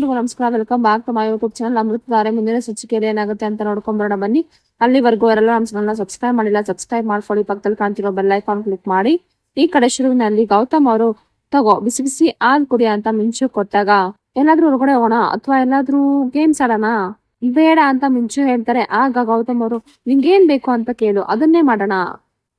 ಎಲ್ರಿಗೂ ನಮಸ್ಕಾರ. Welcome back to my YouTube channel Amruthadhare ಮುಂದಿನ ಸಂಚಿಕೆಯಲ್ಲಿ ಏನಾಗುತ್ತೆ ಅಂತ ನೋಡ್ಕೊಂಡ್ಬರೋಣ ಬನ್ನಿ. ಅಲ್ಲಿವರೆಗೂ ಅವರೆಲ್ಲ ನಮ್ಮ ಚಾನಲ್ನ ಸಬ್ಸ್ಕ್ರೈಬ್ ಮಾಡಿಲ್ಲ ಸಬ್ಸ್ಕ್ರೈಬ್ ಮಾಡ್ಕೊಳ್ಳಿ. ಪಕ್ಕದಲ್ಲಿ ಕಾಣ್ತಿರೋ ಬೆಲ್ ಐಕಾನ್ ಕ್ಲಿಕ್ ಮಾಡಿ. ಈ ಕಡೆ ಶುರುವಿನಲ್ಲಿ ಗೌತಮ್ ಅವರು, ತಗೋ, ಬಿಸಿ ಬಿಸಿ ಹಾಲ್ ಕುಡಿ ಅಂತ ಮಿಂಚು ಕೊಟ್ಟಾಗ ಎಲ್ಲಾದ್ರೂ ಹೊರಗಡೆ ಹೋಗೋಣ ಅಥವಾ ಎಲ್ಲಾದ್ರೂ ಗೇಮ್ಸ್ ಆಡೋಣ? ಬೇಡ ಅಂತ ಮಿಂಚು ಹೇಳ್ತಾರೆ. ಆಗ ಗೌತಮ್ ಅವರು, ನಿಂಗೇನ್ ಬೇಕು ಅಂತ ಕೇಳು. ಅದನ್ನೇ ಮಾಡೋಣ.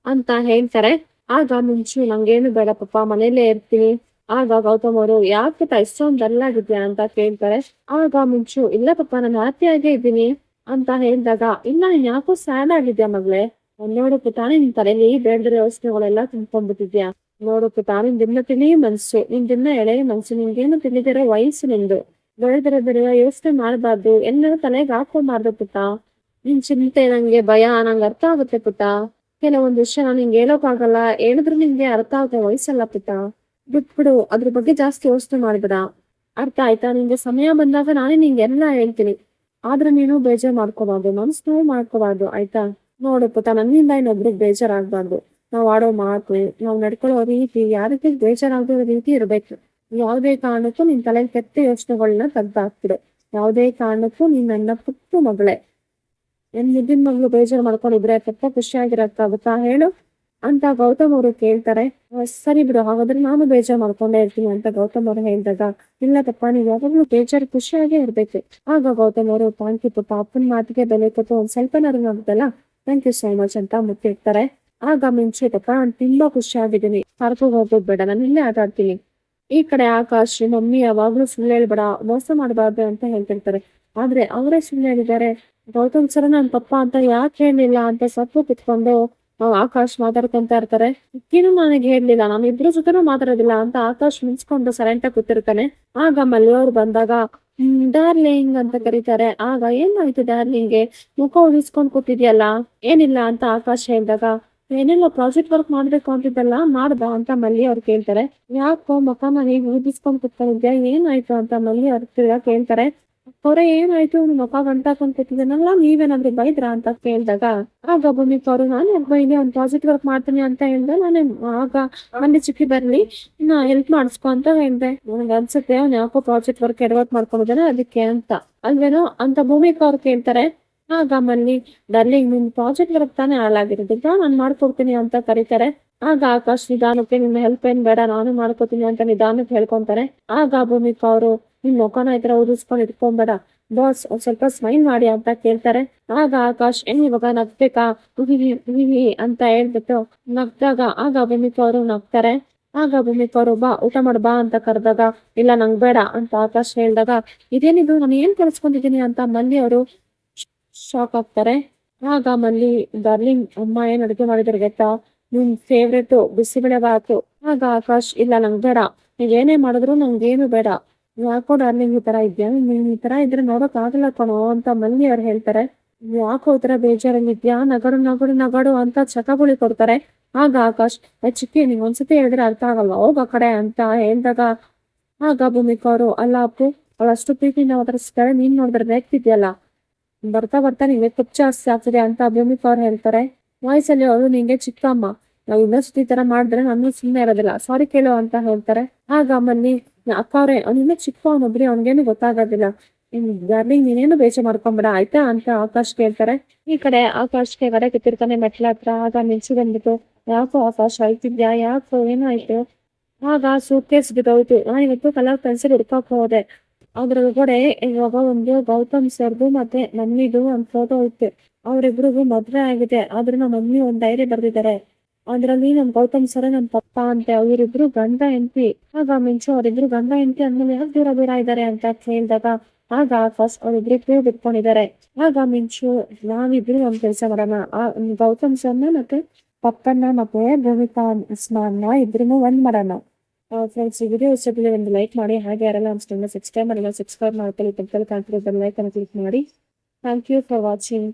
ಅಂತ ಹೇಳ್ತಾರೆ. ಆಗ ಮಿಂಚು, ನಂಗೇನು ಬೇಡ ಪಪ್ಪ ಮನೇಲೇ ಇರ್ತೀನಿ. ಆಗ ಗೌತಮ್ ಅವರು, ಯಾಕೆ ಇಷ್ಟೊಂದು ಡಲ್ ಅಂತ ಕೇಳ್ತಾರೆ. ಆಗ ಮುಂಚು, ಇಲ್ಲ ಪಪ್ಪ, ನಾನು ಹ್ಯಾಪಿಯಾಗೇ ಇದ್ದೀನಿ ಅಂತ ಹೇಳಿದಾಗ, ಇಲ್ಲ, ನೀನ್ ಯಾಕೋ ಸ್ಯಾಡ್ ಆಗಿದ್ಯಾ ಮಗಳೇ. ನೋಡೋಕೆ ತಾನೇ ನಿನ್ ತಲೆಯಲ್ಲಿ ಬೇಡದಿರೋ ಯೋಚನೆಗಳೆಲ್ಲ ತುಂಬ್ಕೊಂಡ್ಬಿಟ್ಟಿದ್ಯಾ ನೋಡೋಕೆ ತಾನೇ ದಿನ ತಿಳಿ ಮನ್ಸು. ನಿನ್ ದಿನ ಎಳೆ ಮನ್ಸು. ನಿನ್ಗೇನು ತಿಳಿದಿರೋ ವಯಸ್ಸು ನಿಂದು. ಬೆಳೆದಿರೋ ಬೆಳೆಯ ಯೋಚನೆ ಮಾಡಬಾರ್ದು. ಎಲ್ಲರೂ ತಲೆಗೆ ಹಾಕೊಂಬಾರ್ದು ಪುಟ್ಟ. ನಿನ್ ಚಿಂತೆ, ನಂಗೆ ಭಯ, ನಂಗೆ ಅರ್ಥ ಆಗುತ್ತೆ ಪುಟ್ಟ. ಕೆಲವೊಂದು ವಿಷಯ ನಾನು ನಿಂಗೆ ಹೇಳೋಕ್ಕಾಗಲ್ಲ ಹೇಳಿದ್ರು ನಿಂಗೆ ಅರ್ಥ ಆಗುತ್ತೆ ವಯಸ್ಸಲ್ಲ ಪುಟ್ಟ. ಬಿಟ್ಬಿಡು, ಅದ್ರ ಬಗ್ಗೆ ಜಾಸ್ತಿ ಯೋಚನೆ ಮಾಡಿಬಿಡ. ಅರ್ಥ ಆಯ್ತಾ? ನಿಂಗೆ ಸಮಯ ಬಂದಾಗ ನಾನೇ ನಿಂಗೆ ಎಲ್ಲ ಹೇಳ್ತೀನಿ. ಆದ್ರೆ ನೀನು ಬೇಜಾರ್ ಮಾಡ್ಕೋಬಾರ್ದು, ಮನ್ಸು ನೋವು ಮಾಡ್ಕೋಬಾರ್ದು, ಆಯ್ತಾ? ನೋಡು ಪುತ ನನ್ನಿಂದ ಇನ್ನೊಬ್ರಿಗೆ ಬೇಜಾರಾಗ್ಬಾರ್ದು. ನಾವ್ ಆಡೋ ಮಾತು, ನಾವ್ ನಡ್ಕೊಳ್ಳೋ ರೀತಿ, ಯಾರಿಗೆ ಬೇಜಾರಾಗೋ ರೀತಿ ಇರ್ಬೇಕು. ಯಾವುದೇ ಕಾರಣಕ್ಕೂ ನಿನ್ ತಲೆ ಕೆಟ್ಟ ಯೋಚನೆಗಳನ್ನ ತೆಗ್ದಾಕ್ಬಿಡು. ಯಾವುದೇ ಕಾರಣಕ್ಕೂ ನೀನ್ ನನ್ನ ಪುಟ್ಟು ಮಗಳೇ. ನನ್ ನಿದ್ದಿನ ಮಗಳು ಬೇಜಾರು ಮಾಡ್ಕೊಂಡಿದ್ರೆ ಕೆಟ್ಟ ಖುಷಿಯಾಗಿರಕ್ಕಾಗುತ್ತಾ? ಹೇಳು. ಅಂತ ಗೌತಮ್ ಅವರು ಕೇಳ್ತಾರೆ. ಸರಿ ಬಿಡು, ಹಾಗಾದ್ರೆ ನಾನು ಬೇಜಾರ್ ಮಾಡ್ಕೊಂಡೇ ಇರ್ತೀನಿ ಅಂತ ಗೌತಮ್ ಅವರು ಹೇಳಿದಾಗ, ಇಲ್ಲ ತಪ್ಪ, ನೀವು ಯಾವಾಗ್ಲೂ ಬೇಜಾರು ಖುಷಿಯಾಗೇ ಇರ್ಬೇಕು. ಆಗ ಗೌತಮ್ ಅವರು, ಥ್ಯಾಂಕ್ ಯು ಪಪ್ಪ ಅಪ್ಪನ ಮಾತಿಗೆ ಬೆಲೆ ಕೊಟ್ಟು ಒಂದ್ ಸ್ವಲ್ಪ ಆಗುತ್ತಲ್ಲ ಥ್ಯಾಂಕ್ ಯು ಸೋ ಮಚ್ ಅಂತ ಮುಟ್ಟಿರ್ತಾರೆ ಆಗ ಮಿಂಚು, ತಪ್ಪ, ನಾನು ತುಂಬಾ ಖುಷಿಯಾಗಿದ್ದೀನಿ. ಹರಕು ಹೋಗೋದ್ ಬೇಡ, ನಾನು ಇಲ್ಲೇ ಆಟಾಡ್ತೀನಿ ಈ ಕಡೆ ಆಕಾಶ್, ಮಮ್ಮಿ ಯಾವಾಗ್ಲೂ ಸುಳ್ಳು ಹೇಳ್ಬೇಡ, ಮೋಸ ಮಾಡಬಾರ್ದು ಅಂತ ಹೇಳ್ತಿರ್ತಾರೆ. ಆದ್ರೆ ಅವರೇ ಸುಳ್ಳು ಹೇಳಿದ್ದಾರೆ. ಗೌತಮ್ ಸರ್, ನನ್ ಪಪ್ಪ ಅಂತ ಯಾಕೆ ಹೇಳಿಲ್ಲ ಅಂತ ಸತ್ತು ಕುತ್ಕೊಂಡು ಆಕಾಶ್ ಮಾತಾಡ್ಕೊಂತ ಇರ್ತಾರೆ. ಇಕ್ಕಿನೂ ನನಗೆ ಹೇಳ್ಲಿಲ್ಲ ನಾನು ಇಬ್ರು ಜೊತೆನೂ ಮಾತಾಡೋದಿಲ್ಲ ಅಂತ ಆಕಾಶ್ ಮಿಂಚ್ಕೊಂಡು ಸೈಲೆಂಟ್ ಆಗಿ ಕೂತಿರ್ತಾನೆ. ಆಗ ಮಲ್ಲಿಯವ್ರು ಬಂದಾಗ ಡಾರ್ಲಿಂಗ್ ಅಂತ ಕರೀತಾರೆ. ಆಗ, ಏನಾಯ್ತು ಡಾರ್ಲಿಂಗ್ಗೆ ಮುಖ ಉಳಿಸ್ಕೊಂಡ್ ಕೂತಿದ್ಯಲ್ಲ? ಏನಿಲ್ಲ ಅಂತ ಆಕಾಶ್ ಹೇಳಿದಾಗ, ಏನೆಲ್ಲ ಪ್ರಾಜೆಕ್ಟ್ ವರ್ಕ್ ಮಾಡ್ಬೇಕು ಅಂತಿದ್ದಲ್ಲ ಮಾಡ್ದ ಅಂತ ಮಲ್ಲಿ ಅವ್ರು ಕೇಳ್ತಾರೆ. ಯಾಕೋ ನಾನು ಹೀಗೆ ಊದಿಸ್ಕೊಂಡ್ ಕೂತ್ಕೊಂಡಿದ್ಯಾ? ಏನಾಯ್ತು? ಅಂತ ಮಲ್ಲಿ ಅವ್ರ ಕೇಳ್ತಾರೆ. ಅವ್ರೆ ಏನಾಯ್ತು? ಅವ್ನು ಮುಖ ಗಂಟಾಕೊಂಡ್ ಕೂತಿದ್ದಾನಲ್ಲ ನೀವೇನಾದ್ರೂ ಬೈದ್ರಾ ಅಂತ ಕೇಳಿದಾಗ, ಆಗ ಭೂಮಿಕ್ ಅವರು ನಾನು ಬೈದೆ ಒಂದ್ ಪ್ರಾಜೆಕ್ಟ್ ವರ್ಕ್ ಮಾಡ್ತೀನಿ ಅಂತ ಹೇಳ್ದೆ. ನಾನೇ ಆಗ ಮನೆ ಚಿಕ್ಕಿ ಬರ್ಲಿ. ನಾ ಹೆಲ್ಪ್ ಮಾಡಿಸ್ಕೊ ಅಂತ ಹೇಳ್ದೆ. ನನಗೆ ಅನ್ಸುತ್ತೆ, ಅವ್ನು ಯಾಕೋ ಪ್ರಾಜೆಕ್ಟ್ ವರ್ಕ್ ಎಡವಟ್ ಮಾಡ್ಕೊಂಡಿದ್ದಾನೆ, ಅದಕ್ಕೆ ಅಂತ. ಅಲ್ವೇನೋ ಅಂತ ಭೂಮಿಕ ಅವ್ರು ಕೇಳ್ತಾರೆ. ಆಗ ಮಲ್ಲಿ ಡರ್ಲಿಂಗ್, ನಿನ್ ಪ್ರಾಜೆಕ್ಟ್ ವರ್ಕ್ ತಾನೇ ಹಾಳಾಗಿರೋದಿಲ್ಲ ನಾನು ಮಾಡ್ಕೊಡ್ತೀನಿ ಅಂತ ಕರೀತಾರೆ. ಆಗ ಆಕಾಶ್ ನಿಧಾನಕ್ಕೆ, ನಿನ್ನ ಹೆಲ್ಪ್ ಏನ್ ಬೇಡ, ನಾನು ಮಾಡ್ಕೋತೀನಿ ಅಂತ ನಿಧಾನಕ್ಕೆ ಹೇಳ್ಕೊಂತಾರೆ. ಆಗ ಭೂಮಿಕ ಅವರು ನಿನ್ ಮುಖನ ಈ ತರ ಉದಿಸ್ಕೊಂಡು ಇಟ್ಕೊಂಬೇಡ ಬಾಸ್ ಒಂದ್ ಸ್ವಲ್ಪ ಸ್ಮೈಲ್ ಮಾಡಿ ಅಂತ ಕೇಳ್ತಾರೆ. ಆಗ ಆಕಾಶ್ ಏನ್ ಇವಾಗ ನಗ್ಬೇಕಾ? ಅಂತ ಹೇಳ್ಬಿಟ್ಟು ನಗ್ದಾಗ ಆಗ ಭೂಮಿಕ ಅವರು ನಗ್ತಾರೆ. ಆಗ ಭೂಮಿಕ ಅವರು, ಬಾ, ಊಟ ಮಾಡು, ಬಾ ಅಂತ ಕರೆದಾಗ, ಇಲ್ಲ, ನಂಗ್ ಬೇಡ ಅಂತ ಆಕಾಶ್ ಹೇಳ್ದಾಗ, ಇದೇನಿದು? ನಾನು ಏನ್ ಕಲ್ಸ್ಕೊಂಡಿದೀನಿ ಅಂತ ಮಲ್ಲಿ ಅವರು ಶಾಕ್ ಆಗ್ತಾರೆ. ಆಗ ಮಲ್ಲಿ ಡಾರ್ಲಿಂಗ್ ಅಮ್ಮ ಏನ್ ಅಡುಗೆ ಮಾಡಿದ್ರು ಗೊತ್ತಾ? ನಿಮ್ ಫೇವ್ರೇಟ್ ಬಿಸಿಬೇಳೆ ಬಾತು ಆಗ ಆಕಾಶ್, ಇಲ್ಲ, ನಂಗ್ ಬೇಡ. ನೀವ್ ಏನೇ ಮಾಡಿದ್ರು ನಂಗೇನು ಬೇಡ. ಯಾಕೋ ಡಾರ್ಲಿಂಗ್ ಈ ತರ ಇದ್ಯಾ? ನೀನ್ ಈ ತರ ಇದ್ರೆ ನೋಡಕ್ ಆಗಲ್ಲ ಕಣೋ ಅಂತ ಮಲ್ಲಿ ಅವ್ರು ಹೇಳ್ತಾರೆ. ಯಾಕೋ ಈ ತರ ಬೇಜಾರಲ್ಲಿದ್ಯಾ ನಗಡು ನಗಡು ನಗಡು ಅಂತ ಚಕಗುಳಿ ಕೊಡ್ತಾರೆ. ಆಗ ಆಕಾಶ್ ಚಿಕ್ಕ, ನೀವು ನೀವ್ ಒಂದ್ಸತಿ ಹೇಳಿದ್ರೆ ಅರ್ಥ ಆಗಲ್ಲ. ಹೋಗ ಕಡೆ ಅಂತ ಹೇಳ್ದಾಗ, ಆಗ ಭೂಮಿಕಾ ಅವರು, ಅಲ್ಲ ಅಪ್ಪು, ಅವಳಷ್ಟು ಪ್ರೀತಿಯಿಂದ ಒದರಿಸ್ತಾಳೆ ನೀನ್ ನೋಡಿದ್ರೆ ರೇಗ್ತಿದ್ಯಲ್ಲ ಬರ್ತಾ ಬರ್ತಾ ನಿಂಗೆ ತುಪ್ಪ ಜಾಸ್ತಿ ಆಗ್ತದೆ ಅಂತ ಭೂಮಿಕಾ ಅವ್ರು ಹೇಳ್ತಾರೆ. ವಾಯ್ಸಲ್ಲಿ ಅವರು, ನಿಂಗೆ ಚಿಕ್ಕಮ್ಮ ನಾವು ಇನ್ನಷ್ಟು ಈ ತರ ಮಾಡಿದ್ರೆ ನಾನು ಸುಮ್ಮನೆ ಇರೋದಿಲ್ಲ. ಸಾರಿ ಕೇಳು ಅಂತ ಹೇಳ್ತಾರೆ. ಆಗ ಮನ್ನಿ ಅಕ್ಕ ಅವ್ರೆ ಚಿಕ್ಕ ಅವನೊಬ್ರಿ ಅವ್ನಿಗೇನು ಗೊತ್ತಾಗೋದಿಲ್ಲ. ಡಾರ್ಲಿಂಗ್ ನೀನೇನು ಬೇಜಾರ್ ಮಾಡ್ಕೊಂಬೇಡ, ಆಯ್ತಾ? ಅಂತ ಆಕಾಶ್ ಕೇಳ್ತಾರೆ. ಈ ಕಡೆ ಆಕಾಶ್ಗೆ ಹೊರ ಕಿತ್ತಿರ್ತಾನೆ ಮೆಟ್ಲ ಹತ್ರ. ಆಗ ನಿಲ್ಸಿ ಬಂದ್ಬಿಟ್ಟು, ಯಾಕೋ ಆಕಾಶ್, ಆಯ್ತಿದ್ಯಾ? ಯಾಕೋ, ಏನಾಯ್ತು? ಆಗ ಸೂಟ್ಕೇಸ್ ಬಿದ್ದೋಯ್ತು. ನಾನು ಇವತ್ತು ಕಲರ್ ಪೆನ್ಸಿಲ್ ಹುಡ್ಕಕ್ ಹೋದೆ. ಅದ್ರೊಳಗಡೆ ಇವಾಗ ಒಂದು ಗೌತಮ್ ಸರ್ದು ಮತ್ತೆ ಮಮ್ಮಿದು ಒಂದ್ ಫೋಟೋ ಇತ್ತು. ಅವ್ರಿಬ್ರಿಗೂ ಮದ್ವೆ ಆಗಿದೆ. ಆದ್ರೆ ನಮ್ಮ ಮಮ್ಮಿ ಒಂದ್ ಡೈರಿ ಬರ್ದಿದ್ದಾರೆ. ಅದ್ರಲ್ಲಿ ನಮ್ ಗೌತಮ್ ಸರ್ ನಮ್ ಪಪ್ಪ ಅಂತೆ ಅವರಿಬ್ರು ಗಂಡ ಎಂಟಿ ಆಗ ಮಿಂಚು ಅವರಿಬ್ರು ಗಂಡ ಹೆಂಡತಿ ಅಂದ್ಮೇಲೆ ಯಾಕೆ ದೂರ ದೂರ ಇದ್ದಾರೆ ಅಂತ ಕೇಳಿದಾಗ ಆಗ ಫಸ್ಟ್ ಅವರಿಬ್ರು ಬಿಟ್ಕೊಂಡಿದ್ದಾರೆ. ಆಗ ಮಿಂಚು ನಾವಿಬ್ರು ನಮ್ ಕೆಲಸ ಮಾಡೋಣ. ಗೌತಮ್ ಸರ್ನ ಮತ್ತೆ ಪಪ್ಪನ್ನ ಮತ್ತೆ ಭೂಮಿಕಾ ಸ್ನಾನ ಇಬ್ರು ಒಂದ್ ಮಾಡೋಣ. ಫ್ರೆಂಡ್ಸ್ ಈ ವಿಡಿಯೋ ಇಷ್ಟ ಒಂದು ಲೈಕ್ ಮಾಡಿ, ಹಾಗೆ ಯಾರೆಲ್ಲ ನಮ್ಮ ಸಬ್ಸ್ಕ್ರೈಬ್ ಮಾಡಿಲ್ಲ ಸಬ್ಸ್ಕ್ರೈಬ್ ಮಾಡ್ಕೊಳ್ಳಿ ಪಕ್ಕದಲ್ಲಿ ಕಾಣ್ತಿರೋ ಲೈಕ್ ಐಕನ್ ಕ್ಲಿಕ್ ಮಾಡಿ. Thank you for watching